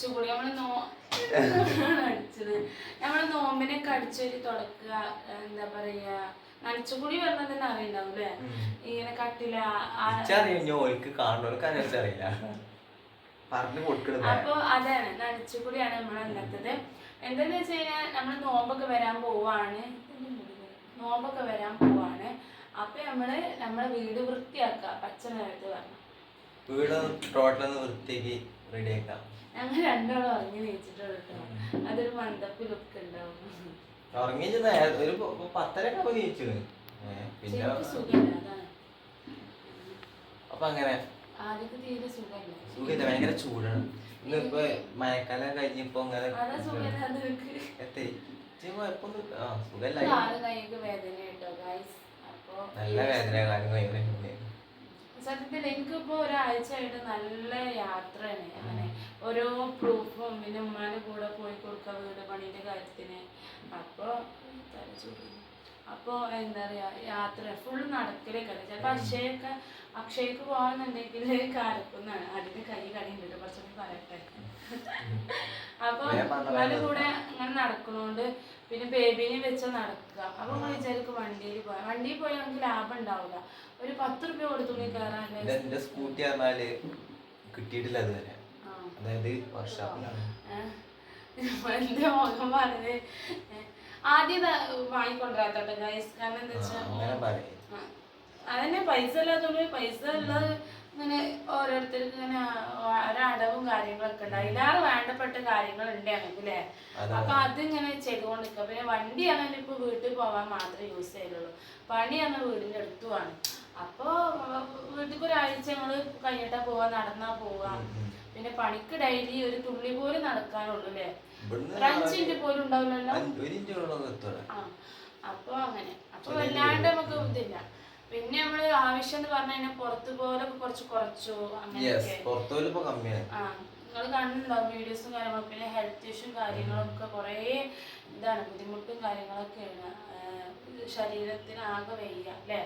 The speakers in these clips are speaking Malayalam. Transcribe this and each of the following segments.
നനച്ചുകൂടി നമ്മൾ നോ അടിച്ചത്. നമ്മൾ നോമ്പിനൊക്കെ അടിച്ചൊരു തുടക്കുക എന്താ പറയാ നനച്ചുകൂടി പറഞ്ഞാൽ തന്നെ അറിയണ്ടാവും അല്ലേ? ഇങ്ങനെ കട്ടില അപ്പൊ അതാണ് നനച്ചുകൂടിയാണ് നമ്മൾ അല്ലാത്തത് എന്താന്ന് വെച്ച് കഴിഞ്ഞാൽ നമ്മൾ നോമ്പൊക്കെ വരാൻ പോവാണ്. നോമ്പൊക്കെ വരാൻ പോവാണ്. അപ്പൊ നമ്മൾ നമ്മളെ വീട് വൃത്തിയാക്കുക. പച്ച നിറത്ത് പറഞ്ഞു. വീട് ടോട്ടൽന്ന് വൃത്തിയാക്കി റെഡി ആക്കാം ഞങ്ങൾ രണ്ടാളും ഉറങ്ങി നീച്ചിട്ടുള്ളൂ കേട്ടോ. അതൊരു മണ്ടപ്പ് ലുക്ക് ഉണ്ടാവും. ഉറങ്ങി ഒരു പത്തരക്ക് അപ്പൊ നീച്ചു. പിന്നെ സുഖമില്ല അപ്പൊ അങ്ങനെ. സുഖമില്ല. സുഖമില്ല ഭയങ്കര ചൂടാണ്. ഇന്ന് ഇപ്പൊ മഴക്കാലം കഴിഞ്ഞപ്പോ അങ്ങനെ സുഖമില്ല കുഴപ്പമൊന്നും ആ അപ്പൊ നല്ല വേദന കാര്യം ഭയങ്കര സത്യത്തിൽ എനിക്കിപ്പോ ഒരാഴ്ചയായിട്ട് നല്ല യാത്രയാണ് അങ്ങനെ ഓരോ പ്രൂഫും പിന്നെ ഉമ്മാന്റെ കൂടെ പോയി കൊടുക്കുക വീട് പണിന്റെ കാര്യത്തിന് അപ്പൊ തലചൂടുന്നു. അപ്പൊ എന്താ പറയാ യാത്ര ഫുൾ നടക്കലേക്കാണ് ചിലപ്പോ അക്ഷയൊക്കെ അക്ഷയ്ക്ക് പോകാന്നുണ്ടെങ്കിൽ കരക്കുന്നാണ് അതിന്റെ കൈ കടിയുണ്ട് കുറച്ചുകൂടി പറയട്ടെ. അപ്പൊ വേഗം പറഞ്ഞോ, ഉമ്മാന്റെ വേഗം കൂടെ അങ്ങനെ നടക്കുന്നതുകൊണ്ട് പിന്നെ ബേബിനെ വെച്ച് നടക്കുക. അപ്പൊ നമ്മൾ വിചാരിക്കും വണ്ടിയിൽ പോയാൽ വണ്ടിയിൽ പോയാൽ നമുക്ക് ലാഭം ഉണ്ടാവില്ല ഒരു പത്ത് റുപ്യ കൊടുത്തുള്ളി കയറാൻ സ്കൂട്ടി പറഞ്ഞാൽ കിട്ടിയിട്ടില്ല അതുവരെ. അതായത് വർഷാപ്പിലാണ്. എന്റെ മുഖം പറഞ്ഞത്. ആദ്യം വാങ്ങിക്കൊണ്ടിരാത്തോട്ടെ ഗൈസ് കാരണം എന്താ വെച്ചാൽ അതന്നെ പൈസ ഇല്ലാത്തോണ്ട് പൈസ ഉള്ളത് ഇങ്ങനെ ഓരോരുത്തർക്ക് ഇങ്ങനെ ഒരടവും കാര്യങ്ങളൊക്കെ ഉണ്ട്. അതിലാറ് വേണ്ടപ്പെട്ട കാര്യങ്ങൾ ഉണ്ട് ഞങ്ങൾക്ക് അല്ലേ. അപ്പൊ അതിങ്ങനെ ചെയ്തുകൊണ്ട് നിൽക്കുക പിന്നെ വണ്ടിയാണെങ്കിൽ ഇപ്പൊ വീട്ടിൽ പോവാൻ മാത്രമേ യൂസ് ചെയ്യുള്ളൂ പണിയാണ് വീടിന്റെ അടുത്തുമാണ് അപ്പോ വീട്ടിൽ ഒരാഴ്ച ഞങ്ങൾ കഴിഞ്ഞിട്ടാ പോവാ നടന്നാ പോവാ. പിന്നെ പണിക്ക് ഡെയിലി ഒരു തുള്ളി പോലും നടക്കാനുള്ളൂ അല്ലേ ഒരു പോലും ഉണ്ടാവില്ലല്ലോ? അപ്പൊ അങ്ങനെ. അപ്പൊ വല്ലാണ്ട് നമുക്ക് ഇതില്ല. പിന്നെ നമ്മൾ ആവശ്യം എന്ന് പറഞ്ഞു കഴിഞ്ഞാൽ പുറത്ത് പോലെ കുറച്ച് കുറച്ചു അങ്ങനെ അങ്ങനെയൊക്കെ ആ നിങ്ങൾ കണ്ടിട്ടുണ്ടാവും വീഡിയോസും കാര്യങ്ങളും? പിന്നെ ഹെൽത്ത് കാര്യങ്ങളും ഒക്കെ കുറേ ഇതാണ് ബുദ്ധിമുട്ടും കാര്യങ്ങളൊക്കെയാണ്. ശരീരത്തിന് ആകെ വയ്യ അല്ലേ?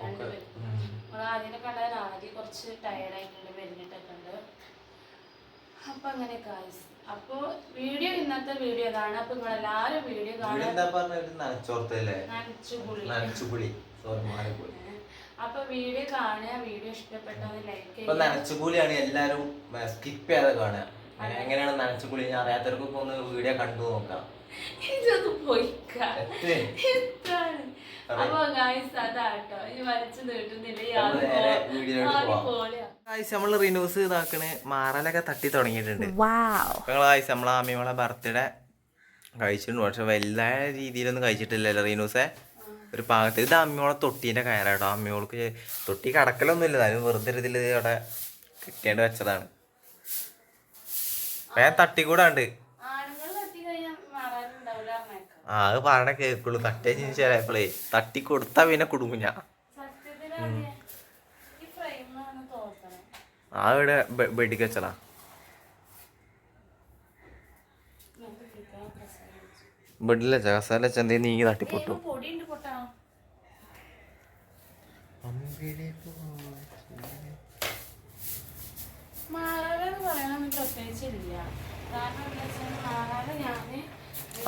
രണ്ടുപേരും നമ്മൾ ആദ്യം കണ്ടാൽ ആദ്യം കുറച്ച് ടയർഡായിട്ടുണ്ട് മെലിഞ്ഞിട്ടൊക്കെ ഉണ്ട്. അപ്പൊ അങ്ങനെ കായ്സ് അപ്പോ വീഡിയോ ഇന്നത്തെ വീഡിയോ ഇതാണ്. അപ്പൊ നിങ്ങൾ എല്ലാരും വീഡിയോ നനച്ചുപുളി. അപ്പൊ വീഡിയോ കാണുക. വീഡിയോ ഇഷ്ടപ്പെട്ടത് ലൈക്ക് നനച്ചുപുളിയാണ് എല്ലാരും സ്കിപ്പ് ചെയ്യാതെ കാണുക. എങ്ങനെയാണ് നനച്ചുപുളി? അറിയാത്തവർക്കൊക്കെ ഒന്ന് വീഡിയോ കണ്ടു നോക്കാം. ഇതൊന്ന് പോയിക്കാം. എത്ത്. എന്താണ് അപ്പൊ ഗായ്സ് അതാട്ടോ. ഇനി വരച്ചു നീട്ടുന്നില്ല. ഈ പോവാം. പോലെയാ. നമ്മൾ റിന്യൂസ് ഇതാക്കണ്. മാറലൊക്കെ തട്ടി തുടങ്ങിയിട്ടുണ്ട്. ആഴ്ച നമ്മളെ ആമിയോളെ ബർത്ത്ഡേ കഴിച്ചിട്ടുണ്ട്. പക്ഷെ വലിയ രീതിയിലൊന്നും കഴിച്ചിട്ടില്ലല്ലോ റീനൂസെ ഒരു പാകത്തിൽ ഇത് അമ്മിയോളെ തൊട്ടീന്റെ കയറാട്ടോ അമ്മിയോൾക്ക് തൊട്ടി കടക്കലൊന്നും ഇല്ല അതിന് വെറുതെ ഒരു ഇതിൽ അവിടെ കിട്ടേണ്ടി വെച്ചതാണ്. വേഗം തട്ടിക്കൂടാണ്ട്. ആണുങ്ങൾ തട്ടി കഴിഞ്ഞാൽ മാറാനുണ്ടാവില്ല പറഞ്ഞേക്കാം ആ അത് പറയണ കേൾക്കുള്ളൂ. തട്ടേ ചിലപ്പോഴേ തട്ടി കൊടുത്താ പിന്നെ കുടുങ്ങും ഞാൻ സത്യത്തിലാണ് ഈ ഫ്രെയിമാണ് തോന്നണേ ആ ഇവിടെ ബെഡിക്ക് വെച്ചടാ. ബെഡിൽ വെച്ച കസാല വെച്ച എന്തേലും നീങ്ങി തട്ടിപ്പൊട്ടു.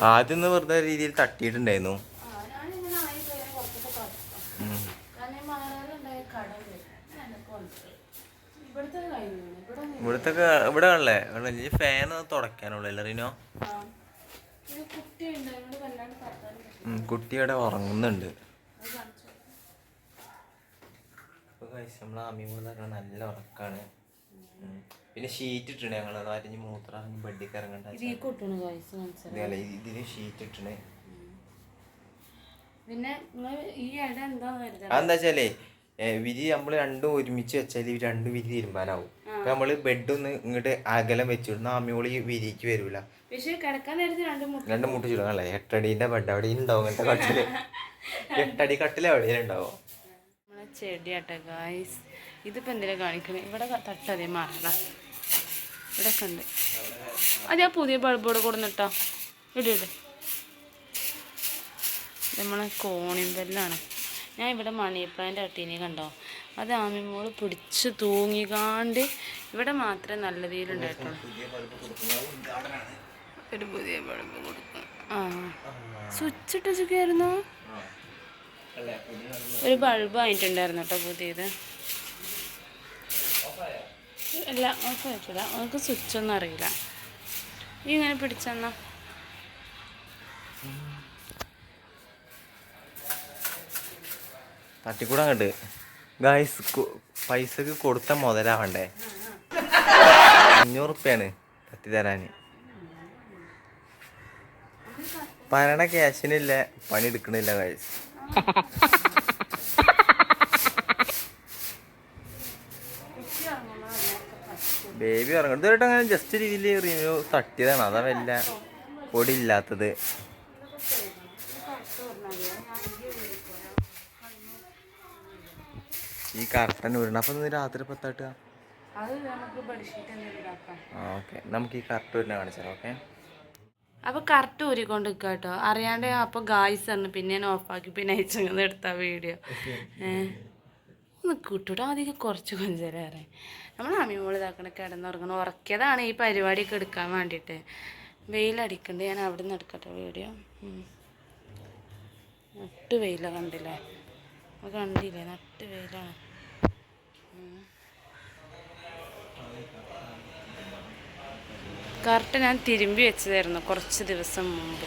ആദ്യം വെറുതെ രീതിയിൽ തട്ടിയിട്ടുണ്ടായിരുന്നു ആ, ഞാനിങ്ങനെ ആയി കഴിഞ്ഞാൽ കുറച്ചൊക്കെ കഷ്ടം ഉം. കാരണം ഈ മാറാലുണ്ടായ കടം വരും എനക്ക് വന്നിട്ട് ഇവിടുത്തെ ഇവിടെ ഇവിടുത്തെ ഇവിടെ ഈ ഫാൻ തുടക്കാനുള്ളൂ അല്ലേ റിനോ? ആ. ഇത് കുട്ടിയുണ്ട് അതിനോട് വല്ലാണ്ട് തട്ടാനും പറ്റില്ല ഉം, കുട്ടി ഇവിടെ ഉറങ്ങുന്നുണ്ട് നമ്മളെ നല്ല ഉറക്കാണ്. പിന്നെ ഷീറ്റ് ഇട്ടിട്ടുണ്ട് ഞങ്ങൾ അരിഞ്ഞ് മൂത്രം ബെഡിക്ക് ഇറങ്ങണ്ട ഇതിന് ഷീറ്റ് ഇട്ടിട്ടുണ്ട് പിന്നെ എന്താ വെച്ചാലേ വിരി നമ്മൾ രണ്ടും ഒരുമിച്ച് വെച്ചാൽ ഈ രണ്ടും വിരി തീരുമാനാവും. അപ്പൊ നമ്മൾ ബെഡ് ഒന്ന് ഇങ്ങോട്ട് അകലം വെച്ചിടുന്ന അമ്മിയോളി വിരിക്ക് വരൂല. രണ്ടും മുട്ടി ചുരുങ്ങല്ലേ എട്ടടീന്റെ ബെഡ് അവിടെ ഉണ്ടാവും അങ്ങനത്തെ കട്ടിൽ. എട്ടടി കട്ടിൽ അവിടെ ഉണ്ടാവും ചെടിയാട്ടെ ഗായ്സ് ഇതിപ്പോ എന്തിനാ കാണിക്കണേ? ഇവിടെ തട്ടതേ മാറല ഇവിടെ ഉണ്ട്. അത് ആ പുതിയ ബൾബ് ഇവിടെ കൊടുന്നിട്ടോ. ഇട് ഇട്. നമ്മളെ കോണിമ്പല്ലാണ് ഞാൻ ഇവിടെ മണി പ്ലാന്റ് അട്ടീനെ കണ്ടോ? അത് ആമിമോൾ പിടിച്ച് തൂങ്ങിക്കാണ്ട് ഇവിടെ മാത്രമേ നല്ല രീതിയിലുണ്ടായിട്ടുള്ളൂ ഒരു പുതിയ ബൾബ് കൊടുക്കും ആ. സ്വിച്ച് ഇട്ട് വെച്ചൊക്കെയായിരുന്നു ഒരു ബൾബ് ആയിട്ടുണ്ടായിരുന്നു കേട്ടോ പുതിയത്. അല്ല ഓഫ് ആയിട്ടില്ല. നമുക്ക് സ്വിച്ച് ഒന്നും അറിയില്ല ഇങ്ങനെ പിടിച്ചെന്നാ. തട്ടിക്കൂടെ അങ്ങോട്ട് ഗായ്സ് പൈസക്ക് കൊടുത്ത മുതലാവണ്ടേ? അഞ്ഞൂറ് റുപ്യാണ് തട്ടി തരാൻ പറയണ ക്യാഷിനില്ല പണി എടുക്കണില്ല ഗായ്സ് ബേബി ഇറങ്ങും ഇതായിട്ട് അങ്ങനെ ജസ്റ്റ് രീതിയിൽ റിവ്യൂ തട്ടിയതാണ്. അതാ വല്ല പൊടി ഇല്ലാത്തത്. ഈ കർട്ടൻ വീഴണം അപ്പൊ ഇന്ന് രാത്രി പത്താട്ടുക ഓക്കെ. നമുക്ക് ഈ കറക്റ്റ് വീടിനെ കാണിച്ചാൽ ഓക്കെ? അപ്പോൾ കറക്റ്റ് ഊരിക്കൊണ്ട് നിൽക്കുക കേട്ടോ. അറിയാണ്ട് അപ്പോൾ ഗായ്സ് ആണ് പിന്നെ ഞാൻ ഓഫാക്കി പിന്നെ അയച്ചങ്ങനെ എടുത്ത വീഡിയോ ഒന്ന് കിട്ടൂട്ടോ അധികം കുറച്ച് കൊഞ്ചേരേറെ നമ്മൾ അമ്മിമോൾ ഇതാക്കണ കിടന്നുറങ്ങണം ഉറക്കിയതാണ് ഈ പരിപാടിയൊക്കെ എടുക്കാൻ വേണ്ടിയിട്ട്. വെയിലടിക്കണ്ട് ഞാൻ അവിടെ നിന്ന് എടുക്കട്ടെ വീഡിയോ ഒട്ട് വെയില കണ്ടില്ലേ? കണ്ടില്ലേ നട്ട് വെയിലാണ്. കറക്റ്റ് ഞാൻ തിരുമ്പി വെച്ചതായിരുന്നു കുറച്ച് ദിവസം മുമ്പ്.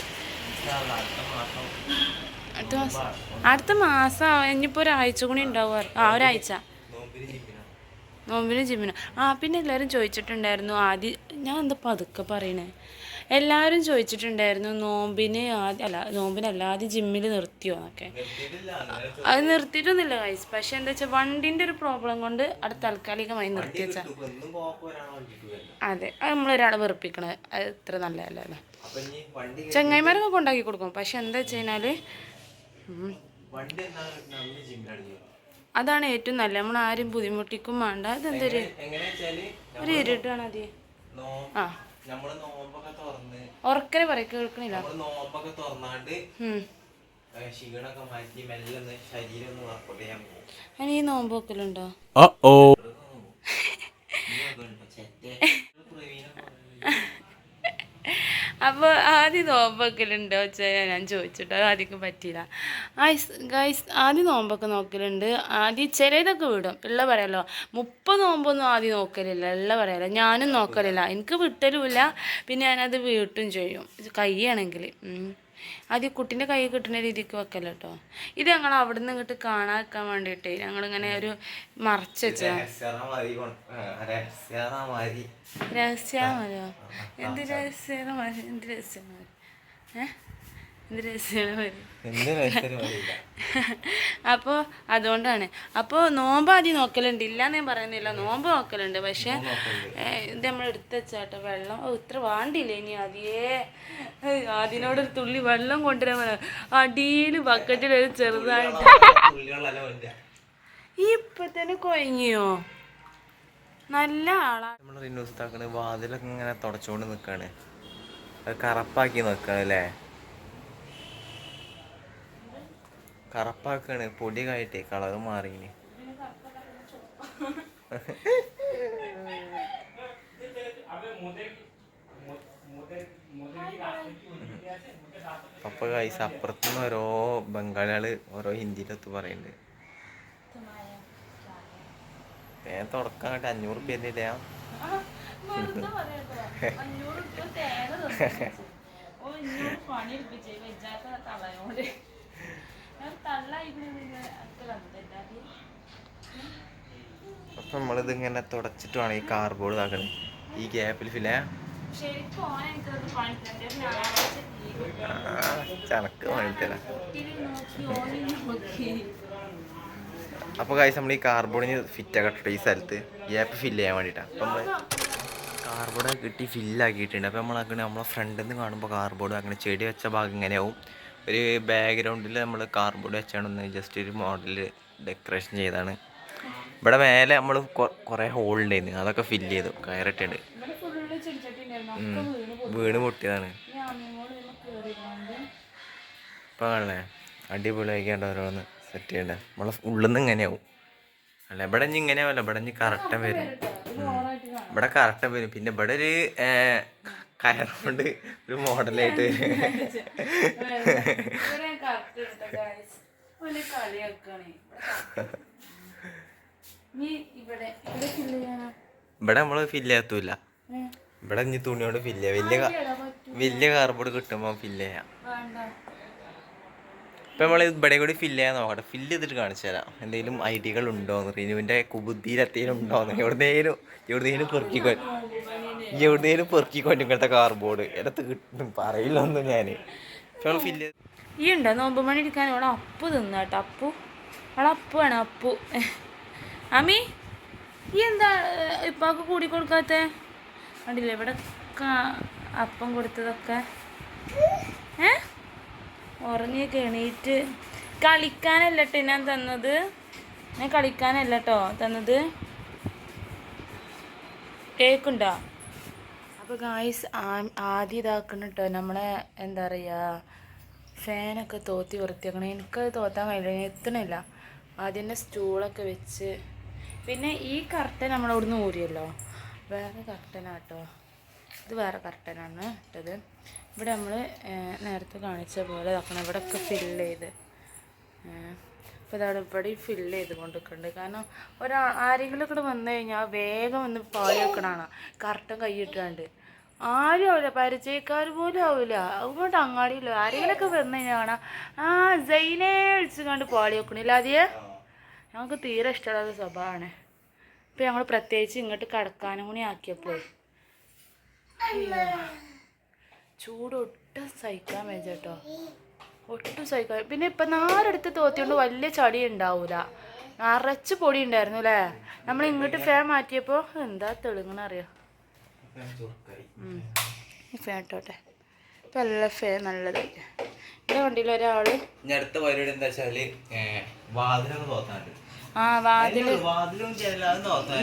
അടുത്ത മാസം അടുത്ത മാസം ഇനിയിപ്പോൾ ഒരാഴ്ച കൂടി ഉണ്ടാവുക ആ ഒരാഴ്ച. നോമ്പിനും ജിമ്മിനും. ആ പിന്നെ എല്ലാവരും ചോദിച്ചിട്ടുണ്ടായിരുന്നു ആദ്യം ഞാൻ എന്താ പതുക്കെ പറയണേ? എല്ലാവരും ചോദിച്ചിട്ടുണ്ടായിരുന്നു നോമ്പിന് ആദ്യം അല്ല നോമ്പിനല്ല ജിമ്മിൽ നിർത്തിയോ എന്നൊക്കെ. അത് നിർത്തിയിട്ടൊന്നുമില്ല കൈസ് പക്ഷെ എന്താ വെച്ചാൽ വണ്ടിന്റെ ഒരു പ്രോബ്ലം കൊണ്ട് അത് താൽക്കാലികമായി നിർത്തി വെച്ചാൽ അതെ അത് നമ്മളൊരാളെ വെറുപ്പിക്കണത് അത് ഇത്ര നല്ലതല്ലേ? ചങ്ങായിമാരൊക്കെ കൊണ്ടാക്കി കൊടുക്കും. പക്ഷെ എന്താ വെച്ച് കഴിഞ്ഞാൽ അതാണ് ഏറ്റവും നല്ലത്. നമ്മൾ ആരും ബുദ്ധിമുട്ടിക്കും വേണ്ട. അതെന്തൊരു ഒരു ഇരുട്ടാണ് അതി. ആ. നമ്മൾ നോമ്പൊക്കെ തുറന്ന് ഉറക്കനെ പറയും കേൾക്കണില്ല. നമ്മൾ നോമ്പൊക്കെ തുറന്നാണ്ട് ക്ഷീണൊക്കെ മാറ്റി മെല്ലെ ശരീരം ഒന്ന് വർക്കൗട്ട് ചെയ്യാൻ പോകും ഈ നോമ്പ് വെക്കലുണ്ടോ? അപ്പോൾ ആദ്യം നോമ്പൊക്കലുണ്ടോ വെച്ചാൽ ഞാൻ ചോദിച്ചിട്ട് അത് ആദ്യം പറ്റിയില്ല. ഗൈസ് ഗൈസ് ആദ്യം നോമ്പൊക്കെ നോക്കലുണ്ട്. ആദ്യം ചിലതൊക്കെ വിടും. ഉള്ള പറയാലോ മുപ്പത് നോമ്പൊന്നും ആദ്യം നോക്കലില്ല. ഉള്ള പറയാലോ ഞാനും നോക്കലില്ല. എനിക്ക് വിട്ടലുമില്ല. പിന്നെ ഞാനത് വീട്ടും ചെയ്യും. കൈയാണെങ്കിൽ ആദ്യം കുട്ടീന്റെ കൈ കിട്ടുന്ന രീതിക്ക് വെക്കല്ലോ കേട്ടോ ഇത് ഞങ്ങൾ അവിടെ നിന്ന് ഇങ്ങോട്ട് കാണാക്കാൻ വേണ്ടിയിട്ട് ഞങ്ങളിങ്ങനെ ഒരു മറച്ച് വെച്ചതാണ് രഹസ്യമാരി എന്ത് രഹസ്യമാര് എന്ത് രഹസ്യമാര് ഏ എന്ത് രഹസ്യമാര് എന്ത് രഹസ്യമാരില്ല അപ്പോൾ അതുകൊണ്ടാണ്. അപ്പോ നോമ്പ് ആദ്യം നോക്കലുണ്ട്. ഇല്ലാന്ന് ഞാൻ പറയുന്നില്ല. നോമ്പ് നോക്കലുണ്ട്. പക്ഷെ ഇത് നമ്മൾ എടുത്ത് വെച്ചാട്ടോ വെള്ളം. ഓ ഇത്ര വാണ്ടില്ലേ ഇനി ആദ്യേ? അതിനോട് ഒരു തുള്ളി വെള്ളം കൊണ്ടുവരാൻ പറയാം അടിയിൽ ബക്കറ്റിൽ ഒരു ചെറുതായിട്ട്. ഈ ഇപ്പൊ തന്നെ കൊയങ്ങിയോ നല്ല ആളാ. നമ്മൾ റിന്യൂസ് വാതിലൊക്കെ ഇങ്ങനെ തുടച്ചുകൊണ്ട് നിക്കാണ്. കറപ്പാക്കി നിക്കണല്ലേ അല്ലേ കറപ്പാക്കാണ് പൊടി കായിട്ടേ കളറ് മാറിയിന് അപ്പൊ കൈസ് അപ്പുറത്തുനിന്ന് ഓരോ ബംഗാളികൾ ഓരോ ഹിന്ദിയിലൊത്ത് പറയുന്നുണ്ട് തേൻ തുടക്കം കേട്ടോ അഞ്ഞൂറ് പേരില്ല അപ്പൊ നമ്മളിത് ഇങ്ങനെ തുടച്ചിട്ട് തുടച്ചിട്ടാണ് ഈ കാർബോർഡ് ഇതാക്കണത് ഈ ഗ്യാപ്പിൽ ലീവ് ചനക്ക് നോക്കി അപ്പോൾ കാഴ്ച നമ്മൾ ഈ കാർബോർഡിന് ഫിറ്റ് ആക്കട്ടെ ഈ സ്ഥലത്ത് ഗ്യാപ്പ് ഫില്ല് ചെയ്യാൻ വേണ്ടിയിട്ടാണ് അപ്പം നമ്മൾ കാർബോർഡ് കിട്ടി ഫില്ലാക്കിയിട്ടുണ്ട് അപ്പോൾ നമ്മളാക്കണേ നമ്മളെ ഫ്രണ്ടിൽ നിന്ന് കാണുമ്പോൾ കാർബോർഡ് അങ്ങനെ ചെടി വെച്ച ഭാഗം ഇങ്ങനെയാവും. ഒരു ബാക്ക്ഗ്രൗണ്ടിൽ നമ്മൾ കാർബോർഡ് വെച്ചാണ് ജസ്റ്റ് ഒരു മോഡൽ ഡെക്കറേഷൻ ചെയ്താണ് ഇവിടെ മേലെ നമ്മൾ കുറേ ഹോൾ ഉണ്ടായിരുന്നു അതൊക്കെ ഫില്ല് ചെയ്തു. കയറിട്ടുണ്ട് വീണ് പൊട്ടിയതാണ്. ഇപ്പൊ കാണല്ലേ അടിപൊളിയാക്കിയാണ്ട് ഓരോന്ന് സെറ്റ് ചെയ്യണ്ടേ. നമ്മളെ ഉള്ളിൽ നിന്ന് ഇങ്ങനെയാവും. അല്ല ഇവിടെ ഇനി ഇങ്ങനെയാവല്ല ഇവിടെ ഇനി കറക്റ്റം വരും. ഇവിടെ കറക്റ്റം വരും. പിന്നെ ഇവിടെ ഒരു കയറുകൊണ്ട് ഒരു മോഡലായിട്ട്. ഇവിടെ കറക്റ്റ് എടുത്ത ഗൈസ് ഒരു കളിയാക്കണേ നീ ഇവിടെ നമ്മൾ ഫില്ല് ചെയ്യത്തൂല ഇവിടെ ഇനി തുണിയോട് ഫില്ല് വലിയ വലിയ കാർബോർഡ് കിട്ടുമ്പോ ഫില്ല് ചെയ്യാം. ഇപ്പൊ നമ്മൾ ഇവിടെ കൂടി ഫില്ല് ചെയ്യാൻ നോക്കട്ടെ. ഫില്ല് ചെയ്തിട്ട് കാണിച്ചു തരാം. എന്തെങ്കിലും ഐഡിയകൾ ഉണ്ടോന്ന് റിനുവിന്റെ കുബുദ്ധിയിൽ എന്തെങ്കിലും ഉണ്ടോന്ന് എവിടുന്നേലും എവിടുന്നേലും പെറുക്കിക്കോ എവിടുന്നേലും പെറുക്കിക്കോട്ടെ ഇങ്ങനത്തെ കാർബോർഡ് എടുത്ത് കിട്ടും. പറയില്ലൊന്നും ഞാൻ. ഫില്ല് ഈ ഉണ്ടോ? നോമ്പ് മണി എടുക്കാൻ ഇവിടെ അപ്പു തിന്ന കേട്ടോ അപ്പു. അവളെ അപ്പു ആണ് അപ്പു. അമ്മി ഈ എന്താ ഇപ്പാക്ക് കൂടി കൊടുക്കാത്ത? കണ്ടില്ലേ ഇവിടെ അപ്പം കൊടുത്തതൊക്കെ. ഏ? ഉറങ്ങിയൊക്കെ എണീറ്റ്. കളിക്കാനല്ല കേട്ടോ ഞാൻ തന്നത്. ഞാൻ കളിക്കാനല്ലട്ടോ തന്നത്. കേക്കുണ്ടോ? അപ്പോൾ ഗായ്സ് ആദ്യം ഇതാക്കണം കേട്ടോ നമ്മളെ എന്താ പറയുക ഫാനൊക്കെ തോത്തി വൃത്തിയാക്കണം എനിക്കത് തോത്താൻ കഴിയില്ല. എത്തണില്ല. ആദ്യം തന്നെ സ്റ്റൂളൊക്കെ വെച്ച് പിന്നെ ഈ കർട്ടൻ നമ്മൾ അവിടുന്ന് ഊരിയല്ലോ. വേറെ കർട്ടനാട്ടോ. ഇത് വേറെ കർട്ടനാണ് ഇട്ടത്. ഇവിടെ നമ്മൾ നേരത്തെ കാണിച്ച പോലെ നോക്കണം ഇവിടെ ഒക്കെ ഫില്ല് ചെയ്ത് അപ്പോൾ ഇതാണ് ഇവിടെ ഫില്ല് ചെയ്ത് കൊണ്ടിരിക്കുന്നുണ്ട് കാരണം ഒരാ ആരെങ്കിലും ഇവിടെ വന്നു കഴിഞ്ഞാൽ വേഗം വന്ന് പാളി വെക്കണാണ്. കറക്റ്റം കൈയിട്ടാണ്ട് ആരും ആവില്ല പരിചയക്കാർ പോലും ആവില്ല അതുകൊണ്ട് അങ്ങാടിയില്ല ആരെങ്കിലുമൊക്കെ വന്നു കഴിഞ്ഞാൽ കാണാം. ആ ജൈനെ വിളിച്ചു കണ്ട് പാളി വെക്കണില്ല ഞങ്ങൾക്ക് തീരെ ഇഷ്ടമില്ലാത്ത സ്വഭാവമാണ്. ഇപ്പം ഞങ്ങൾ പ്രത്യേകിച്ച് ഇങ്ങോട്ട് കടക്കാനും കൂടി ആക്കിയപ്പോൾ ചൂട് ഒട്ടും സഹിക്കാൻ വേണ്ടി കേട്ടോ ഒട്ടും സഹിക്കാൻ പിന്നെ ഇപ്പം നാരെടുത്ത് തോത്തിയോണ്ട് വലിയ ചടി ഉണ്ടാവൂല. നിറച്ച് പൊടി ഉണ്ടായിരുന്നു അല്ലേ? നമ്മൾ ഇങ്ങോട്ട് ഫാൻ മാറ്റിയപ്പോൾ എന്താ തെളിങ്ങണറിയോ. ഈ ഫാൻ ഇട്ടോട്ടെ. ഇപ്പം എല്ലാ ഫാൻ നല്ലതായി എന്റെ വണ്ടിയിൽ ഒരാൾ അടുത്ത പരിപാടി എന്താ തോത്താണ്ട് ആ വാതിൽ.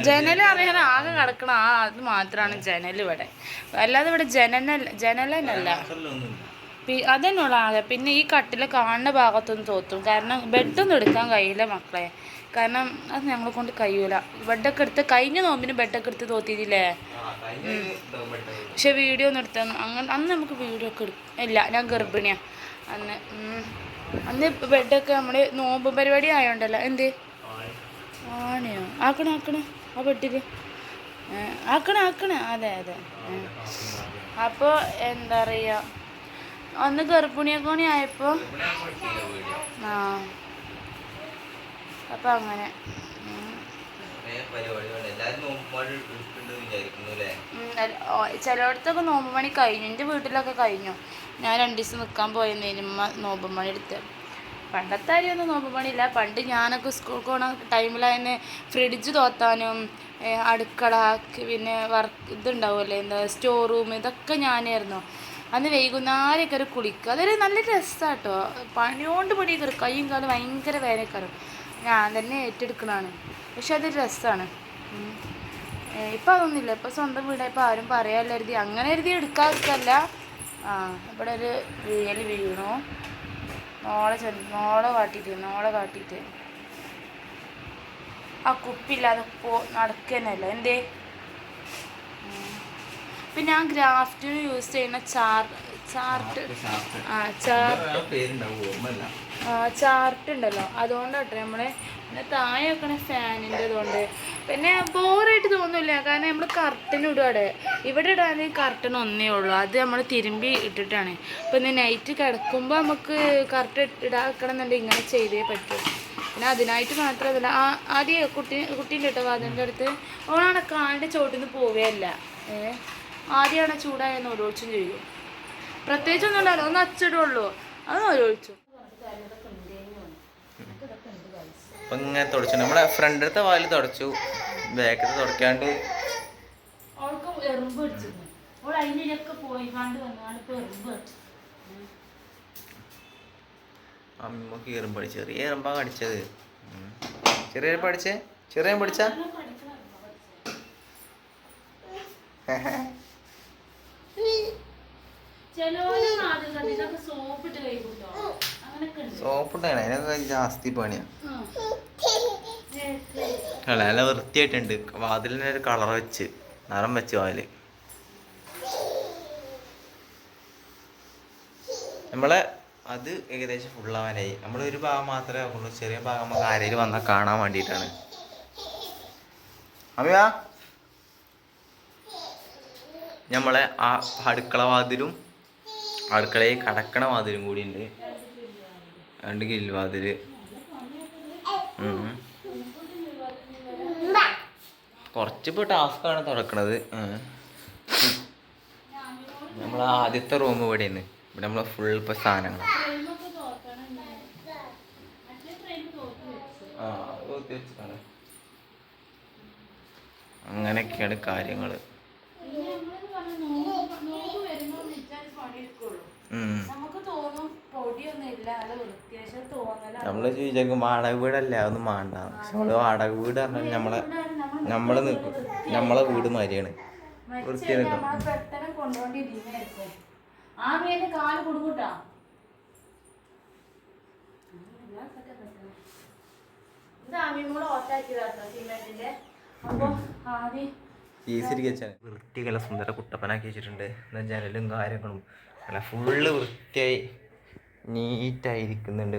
ജനൽ അറിയാൻ ആകെ കിടക്കണം ആ അത് മാത്രമാണ് ജനൽ ഇവിടെ. അല്ലാതെ ഇവിടെ ജനനല്ല ജനലനല്ല അതന്നെയുള്ള ആകെ. പിന്നെ ഈ കട്ടിൽ കാണുന്ന ഭാഗത്തൊന്നും തോത്തും. കാരണം ബെഡൊന്നും എടുക്കാൻ കഴിയില്ല മക്കളെ. കാരണം അത് ഞങ്ങളെ കൊണ്ട് കഴിയൂല. ബെഡൊക്കെ എടുത്ത് കഴിഞ്ഞ നോമ്പിന് ബെഡൊക്കെ എടുത്ത് തോത്തിയില്ലേ പക്ഷെ വീഡിയോ ഒന്നും എടുത്ത അങ്ങനെ അന്ന് നമുക്ക് വീഡിയോ ഒക്കെ എടുക്കും ഇല്ല ഞാൻ ഗർഭിണിയാണ് അന്ന്. അന്ന് ബെഡൊക്കെ നമ്മുടെ നോമ്പ് പരിപാടി ആയോണ്ടല്ലോ. എന്ത്? ആണയോ? ആക്കണേ ആക്കണേ? ആ ബെഡിൽ ആക്കണേ ആക്കണേ? അതെ അതെ. അപ്പോൾ എന്താ പറയുക അന്ന് ഗർഭിണിയൊക്കെ ആയപ്പോൾ ആ. അപ്പം അങ്ങനെ. പരിപാടികൾ എല്ലാവരും ചിലയിടത്തൊക്കെ നോമ്പ് മണി കഴിഞ്ഞു. എന്റെ വീട്ടിലൊക്കെ കഴിഞ്ഞു. ഞാൻ രണ്ട് ദിവസം നിൽക്കാൻ ഉമ്മ നോമ്പ് മണി എടുത്ത്. പണ്ടത്തെ അരിയൊന്നും നോമ്പ് പണിയില്ല. പണ്ട് ഞാനൊക്കെ സ്കൂൾ പോണ ടൈമിലായിരുന്നു ഫ്രിഡ്ജ് തോത്താനും അടുക്കള പിന്നെ വർക്ക് ഇതുണ്ടാവുമല്ലേ? എന്താ സ്റ്റോർ റൂം ഇതൊക്കെ ഞാനായിരുന്നു. അന്ന് വൈകുന്നേരം കയറി കുളിക്കുക അതൊരു നല്ല രസമാട്ടോ പണിയോണ്ട് പണി കയറും. കയ്യും കാലും ഭയങ്കര വേനൽക്കാരും ഞാൻ തന്നെ ഏറ്റെടുക്കണതാണ് പക്ഷെ അതൊരു രസമാണ് ഇപ്പം അതൊന്നുമില്ല. ഇപ്പം സ്വന്തം വീടായപ്പോൾ ആരും പറയാല്ല കരുതി. അങ്ങനെ കരുതി എടുക്കാതിരിക്കല്ല. ആ ഇവിടെ ഒരു വീയൽ വീണു. നോളെ ചെന്ന് നോളെ കാട്ടിയിട്ട് നോളെ കാട്ടിയിട്ട്. ആ കുപ്പില്ലാതെ പോ നടക്കുന്നല്ല എന്തേ. പിന്നെ ഞാൻ ഗ്രാഫ്റ്റിന് യൂസ് ചെയ്യുന്ന ചാർ ചാർട്ട്. ആ ചാർട്ട്. ചാർട്ട് ഉണ്ടല്ലോ അതുകൊണ്ടാട്ടോ നമ്മളെ പിന്നെ താഴെ വെക്കണ ഫാനിന്റെ അതുകൊണ്ട് പിന്നെ ബോറായിട്ട് തോന്നില്ല. കാരണം നമ്മൾ കർട്ടൻ ഇടും അവിടെ. ഇവിടെ ഇടാൻ കർട്ടൻ ഒന്നേ ഉള്ളൂ. അത് നമ്മൾ തിരുമ്പി ഇട്ടിട്ടാണ്. അപ്പം ഇന്ന് നൈറ്റ് കിടക്കുമ്പോൾ നമുക്ക് കർട്ടൻ ഇടാക്കണം എന്നുണ്ടെങ്കിൽ ഇങ്ങനെ ചെയ്തേ പറ്റും. പിന്നെ അതിനായിട്ട് മാത്രമല്ല ആ ആദ്യം കുട്ടി കുട്ടീന്റെ കേട്ടോ വാതിന്റെ അടുത്ത്. ഓളാണ് കാലിന്റെ ചോട്ടിൽ നിന്ന് പോവുകയല്ല ഏഹ് ആദ്യമാണ് ചൂടായെന്ന് ഓരോച്ചും ചെയ്യും. പ്രത്യേകിച്ചൊന്നും ഉണ്ടാവില്ല ഒന്ന് അച്ചിടുള്ളൂ. അത് ഒരൊഴിച്ചു അപ്പൊ ഇങ്ങനെ തുടച്ചു. നമ്മുടെ ഫ്രണ്ടിലത്തെ വാൽ തുടച്ചു. ബാക്കത്തെ തുടക്കാണ്ട്. അമ്മയ്ക്ക് എറുമ്പ് അടിച്ചു ചെറിയ എറുമ്പാ കടിച്ചത്. ചെറിയ എറുമ്പ് അടിച്ചേ ചെറിയ പഠിച്ച ചിലവര് സോപ്പിട്ട് കൈ കൂട്ടോ അങ്ങനൊക്കെ ഉണ്ട് സോപ്പിട്ടാണ് അതിനൊക്കെ ജാസ്തി പണിയാ. നല്ല വൃത്തിയായിട്ടുണ്ട്. വാതിലിന് ഒരു കളർ വെച്ച് നിറം വെച്ച് വാതിൽ. നമ്മളെ അത് ഏകദേശം ഫുള്ളാവാനായി. നമ്മൾ ഒരു ഭാഗം മാത്രമേ ഉള്ളൂ ചെറിയ ഭാഗം നമുക്ക് ആരെങ്കിലും വന്നാൽ കാണാൻ വേണ്ടിയിട്ടാണ്. അമ്മയാ നമ്മളെ ആ അടുക്കള വാതിലും അടുക്കളയിൽ കടക്കണ വാതിലും കൂടിയുണ്ട് ഉണ്ട്. രണ്ട് കിൽവാതിൽ ഉം. കുറച്ചിപ്പോ ടാസ്ക്കാണ് തുറക്കണത്. നമ്മൾ ആദ്യത്തെ റൂം ഇവിടെയാണ്. ഇവിടെ നമ്മളെ ഫുൾ ഇപ്പൊ സാധനങ്ങളാണ് വെച്ചതാണ്. അങ്ങനെയൊക്കെയാണ് കാര്യങ്ങൾ നമുക്ക് തോന്നും പൊടിയൊന്നും ഇല്ല അത് വൃത്യാവശ്യം തോന്നല നമ്മൾ ചോദിച്ചേക്കും വാടക വീടല്ല? അതൊന്നും വേണ്ട. പക്ഷെ നമ്മൾ വാടക വീട് പറഞ്ഞാൽ നമ്മളെ നമ്മൾ നിൽക്കും നമ്മളെ വീട് മാറിയാണ് വൃത്തി നിൽക്കും വൃത്തികല സുന്ദര കുട്ടപ്പനാക്കി വെച്ചിട്ടുണ്ട്. എന്നാ ജനലും കാര്യങ്ങളും. അല്ല ഫുള്ള് വൃത്തിയായി. നീറ്റായിരിക്കുന്നുണ്ട്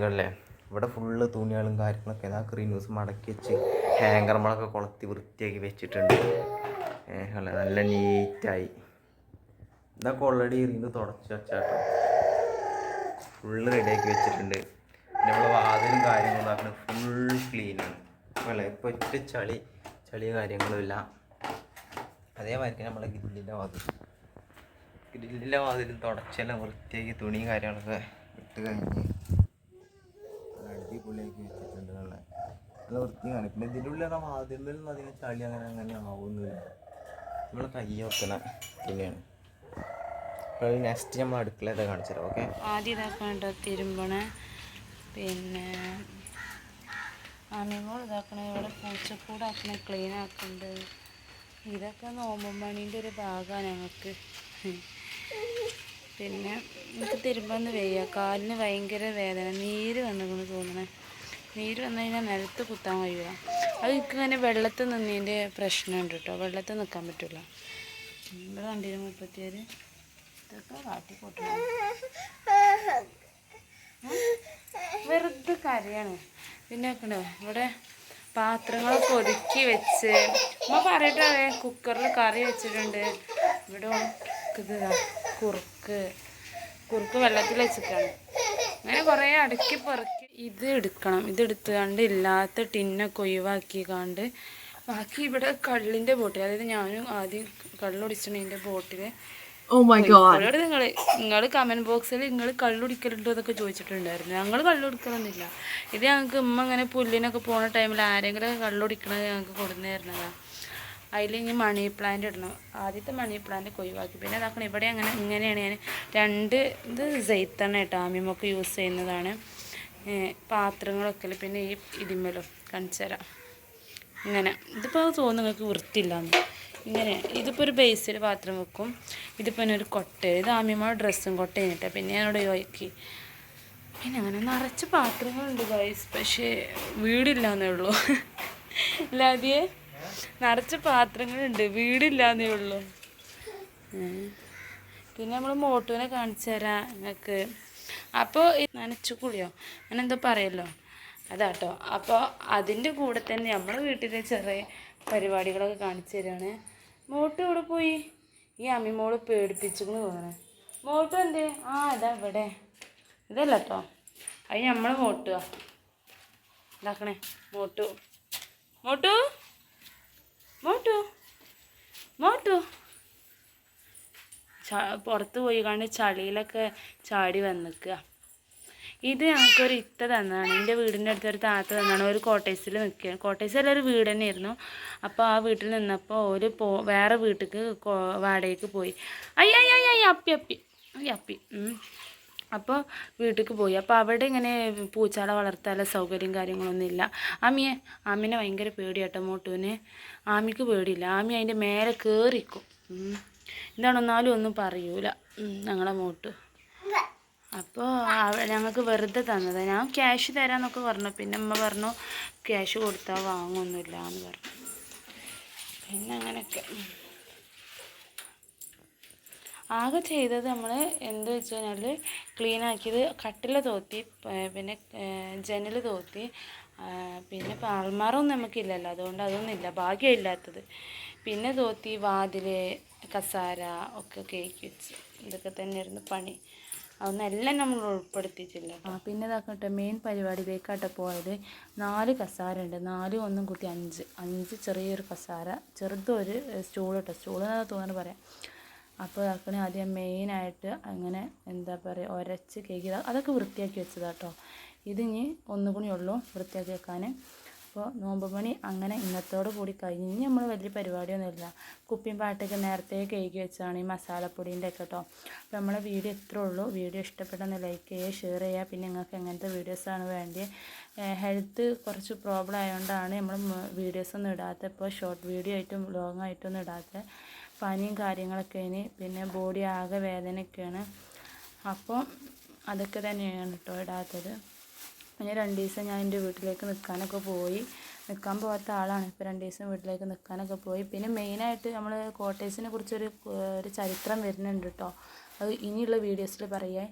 ഇവിടെ ഫുള്ള് തുണികളും കാര്യങ്ങളൊക്കെ ആ ക്രീനൂസ് മടക്കി വെച്ച് ഹാങ്കർമളൊക്കെ കൊളത്തി വൃത്തിയാക്കി വെച്ചിട്ടുണ്ട്. അല്ലേ നല്ല നീറ്റായി. ഇതൊക്കെ ഓൾറെഡി ഇരുന്ന് തുടച്ച് വെച്ചാട്ടോ. ഫുള്ള് റെഡിയാക്കി വെച്ചിട്ടുണ്ട്. പിന്നെ നമ്മൾ വാതിലും കാര്യങ്ങളും ഫുൾ ക്ലീനാണ് അല്ലേ ഇപ്പോൾ ഒറ്റ ചളി ചളി കാര്യങ്ങളുമില്ല അതേമാതിരി നമ്മളെ ഗ്രില്ലിന്റെ വാതിൽ ഗ്രില്ലിന്റെ വാതിലും തുടച്ചെല്ലാം വൃത്തിയാക്കി തുണിയും കാര്യങ്ങളൊക്കെ ഇട്ട് കഴിഞ്ഞ് അടിപൊളിയാക്കി വെച്ചിട്ടുണ്ട് നല്ല നല്ല വൃത്തിയാണ്. പിന്നെ ഇതിന്റെ ഉള്ളിൽ വാതിലിലൊന്നും അധികം ചളി അങ്ങനെ അങ്ങനെ ആവുന്നില്ല. നമ്മൾ കൈ വെക്കണ തുണിയാണ് നെക്സ്റ്റ് നമ്മൾ അടുക്കളയൊക്കെ കാണിച്ചു തരാം ഓക്കെ ആദ്യം ഇതാക്കണ തിരുമ്പണ പിന്നെ അമ്മിമോൾ ഇതാക്കണ ഇവിടെ പൂച്ചക്കൂടാക്കണ ക്ലീൻ ആക്കുന്നുണ്ട് ഇതൊക്കെ നോമ്പും ഒരു ഭാഗമാണ് ഞങ്ങൾക്ക്. പിന്നെ എനിക്ക് തിരുമ്പന്ന് വയ്യ. കാലിന് ഭയങ്കര വേദന. നീര് വന്നതെന്ന് തോന്നണേ നീര് വന്നു കഴിഞ്ഞാൽ നിലത്ത് കുത്താൻ കഴിയില്ല അത് എനിക്ക് ഇങ്ങനെ വെള്ളത്തിൽ നിന്നതിന്റെ പ്രശ്നമുണ്ട് കേട്ടോ. വെള്ളത്തിൽ നിൽക്കാൻ പറ്റില്ല. ഇവിടെ കണ്ടിരുന്നു മുപ്പത്തിയേര് ഇതൊക്കെ പൊട്ട വെറുതെ കരയാണ്. പിന്നെ ഇവിടെ പാത്രങ്ങളൊക്കെ ഒതുക്കി വെച്ച്. നമ്മൾ പറയട്ടെ കുക്കറിൽ കറി വെച്ചിട്ടുണ്ട്. ഇവിടെ ദാ കുറുക്ക് കുറുക്ക് വെള്ളത്തിൽ വെച്ചിട്ടാണ്. അങ്ങനെ കുറേ അടുക്കി പെറുക്കി ഇത് എടുക്കണം. ഇത് എടുത്തുകൊണ്ട് ഇല്ലാത്ത ടിന്നൊക്കെ ഒഴിവാക്കി കണ്ട് ബാക്കി ഇവിടെ കള്ളിന്റെ ബോട്ടിൽ അതായത് ഞാനും ആദ്യം കള്ളുടിച്ചതിന്റെ ബോട്ടിൽ Oh god. അവരോട് നിങ്ങൾ നിങ്ങൾ കമന്റ് ബോക്സിൽ നിങ്ങൾ കള്ളുടിക്കലുണ്ടോ എന്നൊക്കെ ചോദിച്ചിട്ടുണ്ടായിരുന്നു. ഞങ്ങൾ കള്ളുടിക്കലൊന്നുമില്ല. ഇത് ഞങ്ങൾക്ക് ഉമ്മ അങ്ങനെ പുല്ലിനൊക്കെ പോണ ടൈമിൽ ആരെങ്കിലും കള്ളുടിക്കണത് ഞങ്ങൾക്ക് കൊടുന്നു തരുന്നതാണ് അതിൽ ഇനി മണി പ്ലാന്റ് ഇടണം. ആദ്യത്തെ മണി പ്ലാന്റ് ഒഴിവാക്കി. പിന്നെ അതാക്കണം ഇവിടെ അങ്ങനെ ഇങ്ങനെയാണ് ഞാൻ രണ്ട് ഇത് ജെയ്ത്തെണ്ണ കേട്ടോ ആമിമൊക്കെ യൂസ് ചെയ്യുന്നതാണ്. പാത്രങ്ങളൊക്കെ പിന്നെ ഈ ഇടിമലോ കണിച്ചര ഇങ്ങനെ. ഇതിപ്പോൾ തോന്നുന്നു നിങ്ങൾക്ക് വൃത്തിയില്ലാന്ന്. ഇങ്ങനെ. ഇതിപ്പോൾ ഒരു ബേസിൽ പാത്രം വെക്കും. ഇതിപ്പോൾ ഒരു കൊട്ട. ഇത് ആമിയമ്മ ഡ്രസ്സും കൊട്ട കഴിഞ്ഞിട്ട്. പിന്നെ ഞാനോട് ചോദിക്കി പിന്നെ അങ്ങനെ നിറച്ച് പാത്രങ്ങളുണ്ട് ഗൈസ് പക്ഷേ വീടില്ലാന്നേ ഉള്ളൂ. അല്ലാതെ നിറച്ച് പാത്രങ്ങളുണ്ട്. വീടില്ലാന്നേ ഉള്ളൂ. പിന്നെ നമ്മൾ മോട്ടുവിനെ കാണിച്ചു തരാം നിങ്ങൾക്ക് അപ്പോൾ നനച്ചു കൂടിയോ അങ്ങനെ എന്തോ പറയല്ലോ. അതാട്ടോ. അപ്പോൾ അതിന്റെ കൂടെ തന്നെ നമ്മുടെ വീട്ടിലെ ചെറിയ പരിപാടികളൊക്കെ കാണിച്ചു തരാണ് മോട്ടു ഇവിടെ പോയി? ഈ അമ്മിമോൾ പേടിപ്പിച്ചെന്ന് തോന്നണേ. മോട്ടു എന്തേ? ആ ഇതാ ഇവിടെ ഇതല്ല കേട്ടോ അത് നമ്മൾ മോട്ടുക ഇതാക്കണേ. മോട്ടു. മോട്ടു? മോട്ടു മോട്ടു പുറത്ത് പോയി കണ്ട് ചളിയിലൊക്കെ ചാടി വന്നിക്കുക. ഇത് ഞങ്ങൾക്കൊരു ഇത്ത തന്നതാണ്. എന്റെ വീടിന്റെ അടുത്തൊരു താത്ത തന്നാണ് ഒരു കോട്ടേഴ്സിൽ നിൽക്കുക കോട്ടേഴ്സിൽ ഒരു വീട് തന്നെയായിരുന്നു. അപ്പോൾ ആ വീട്ടിൽ നിന്നപ്പോൾ ഒരു പോ വേറെ വീട്ടിലേക്ക് വാടകയ്ക്ക് പോയി. അയ്യ അയ്യ അയ്യ അപ്പി അപ്പി. അയ്യ അപ്പി. അപ്പോൾ വീട്ടിലേക്ക് പോയി. അപ്പോൾ അവിടെ ഇങ്ങനെ പൂച്ചാട വളർത്താനുള്ള സൗകര്യം കാര്യങ്ങളൊന്നും ഇല്ല. ആമിയെ ആമിനെ ഭയങ്കര പേടിയാട്ടോ മോട്ടുവിന്. ആമിക്ക് പേടിയില്ല. ആമി അതിന്റെ മേലെ കയറിക്കും. എന്താണെന്നാലും ഒന്നും പറയൂല. ഞങ്ങളെ മോട്ടു. അപ്പോൾ ഞങ്ങൾക്ക് വെറുതെ തന്നത്. ഞാൻ ക്യാഷ് തരാമെന്നൊക്കെ പറഞ്ഞു. പിന്നെ അമ്മ പറഞ്ഞു ക്യാഷ് കൊടുത്താൽ വാങ്ങൊന്നുമില്ല എന്ന് പറഞ്ഞു. പിന്നെ അങ്ങനെയൊക്കെ. ആകെ ചെയ്തത് നമ്മൾ എന്ത് വെച്ച് കഴിഞ്ഞാൽ ക്ലീൻ ആക്കിയത് കട്ടില തോത്തി പിന്നെ ജനൽ തോത്തി പിന്നെ ഇപ്പം അൾമാറൊന്നും നമുക്കില്ലല്ലോ അതുകൊണ്ട് അതൊന്നും ഇല്ല ഭാഗ്യമില്ലാത്തത്. പിന്നെ തോത്തി വാതിൽ കസാര ഒക്കെ കേക്ക് വെച്ച് ഇതൊക്കെ തന്നെയായിരുന്നു പണി. അതൊന്നെല്ലാം നമ്മൾ ഉൾപ്പെടുത്തിയിട്ടില്ല ആ പിന്നെ ഇതാക്കട്ടെ മെയിൻ പരിപാടിയിലേക്കാട്ടെ പോയത്. നാല് കസാര ഉണ്ട് നാല് ഒന്നും കൂട്ടി അഞ്ച്. അഞ്ച് ചെറിയൊരു കസാര ചെറുതൊരു സ്റ്റൂൾ കേട്ടോ സ്റ്റൂൾ എന്നാണ് തോന്നുന്നത് പറയാം. അപ്പോൾ അതൊക്കെ ആദ്യം മെയിനായിട്ട് അങ്ങനെ എന്താ പറയുക ഒരച്ച് കേക്ക് അതൊക്കെ വൃത്തിയാക്കി വെച്ചതാട്ടോ ഇതിനി ഒന്നുകൂടി ഉള്ളൂ വൃത്തിയാക്കി വെക്കാൻ അപ്പോൾ നോമ്പ് പണി അങ്ങനെ ഇന്നത്തോട് കൂടി കഴിഞ്ഞ്. നമ്മൾ വലിയ പരിപാടിയൊന്നുമില്ല കുപ്പിയും പാട്ടൊക്കെ നേരത്തെ കേക്ക് വെച്ചാണ് ഈ മസാലപ്പൊടീന്റെ ഒക്കെ കേട്ടോ അപ്പോൾ നമ്മളെ വീഡിയോ ഇത്രേ ഉള്ളൂ. വീഡിയോ ഇഷ്ടപ്പെട്ടെന്ന് ലൈക്ക് ചെയ്യുക ഷെയർ ചെയ്യുക. പിന്നെ നിങ്ങൾക്ക് എങ്ങനത്തെ വീഡിയോസാണ് വേണ്ടത് ഹെൽത്ത് കുറച്ച് പ്രോബ്ലം ആയതുകൊണ്ടാണ് നമ്മൾ വീഡിയോസൊന്നും ഇടാത്തത്. ഇടാത്ത ഇപ്പോൾ ഷോർട്ട് വീഡിയോ ആയിട്ടും ലോങ് ആയിട്ടൊന്നും ഇടാത്ത പനിയും കാര്യങ്ങളൊക്കെ ഇനി പിന്നെ ബോഡി ആകെ വേദനയൊക്കെയാണ്. അപ്പോൾ അതൊക്കെ തന്നെയാണ് കേട്ടോ ഇടാത്തത്. പിന്നെ രണ്ട് ദിവസം ഞാൻ എന്റെ വീട്ടിലേക്ക് നിൽക്കാനൊക്കെ പോയി. നിൽക്കാൻ പോകാത്ത ആളാണ്. ഇപ്പോൾ രണ്ട് ദിവസം വീട്ടിലേക്ക് നിൽക്കാനൊക്കെ പോയി. പിന്നെ മെയിനായിട്ട് നമ്മൾ കോട്ടേഴ്സിനെ കുറിച്ചൊരു ഒരു ചരിത്രം വരുന്നുണ്ട് കേട്ടോ അത് ഇനിയുള്ള വീഡിയോസിൽ പറയാം.